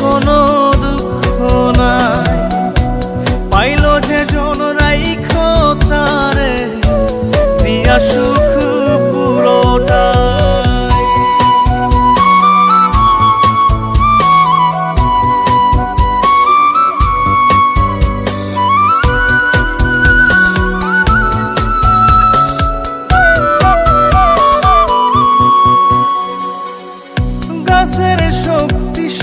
কোনো দুঃখ নাই। পাইল যে জন রাইখ তারে দিয়া সুখ পুরোটাই। গাছের শক্তি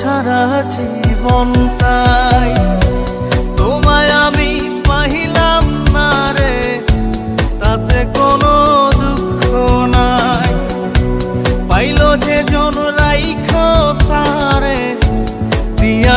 ছাড়া জীবন তাই তোমায় আমি পাহিলাম না রে, তাতে কোনো দুঃখ নাই। পাইল যে জন রাইখ তারে, দিয়া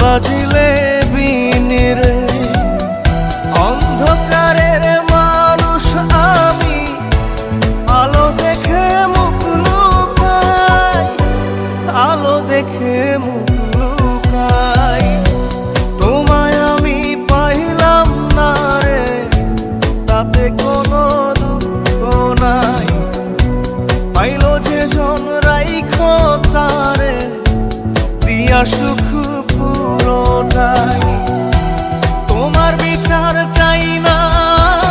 বাজিলে বিনিরে অন্ধকারের মানুষ আমি, আলো দেখে মুখ লুকাই, আলো দেখে মুখ লুকাই। তোমায় আমি পাইলাম না রে, তাতে কোনো দুঃখ নাই। পাইল যে জন রাইখ তারে, দিয়া সুখ পুরোটাই তোমার বিচার চাই না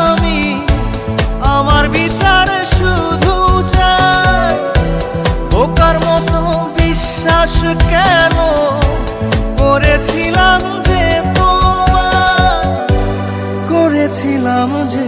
আমি, আমার বিচার শুধু চাই। বোকার মতো বিশ্বাস কেন করেছিলাম যে তোমার করেছিলাম যে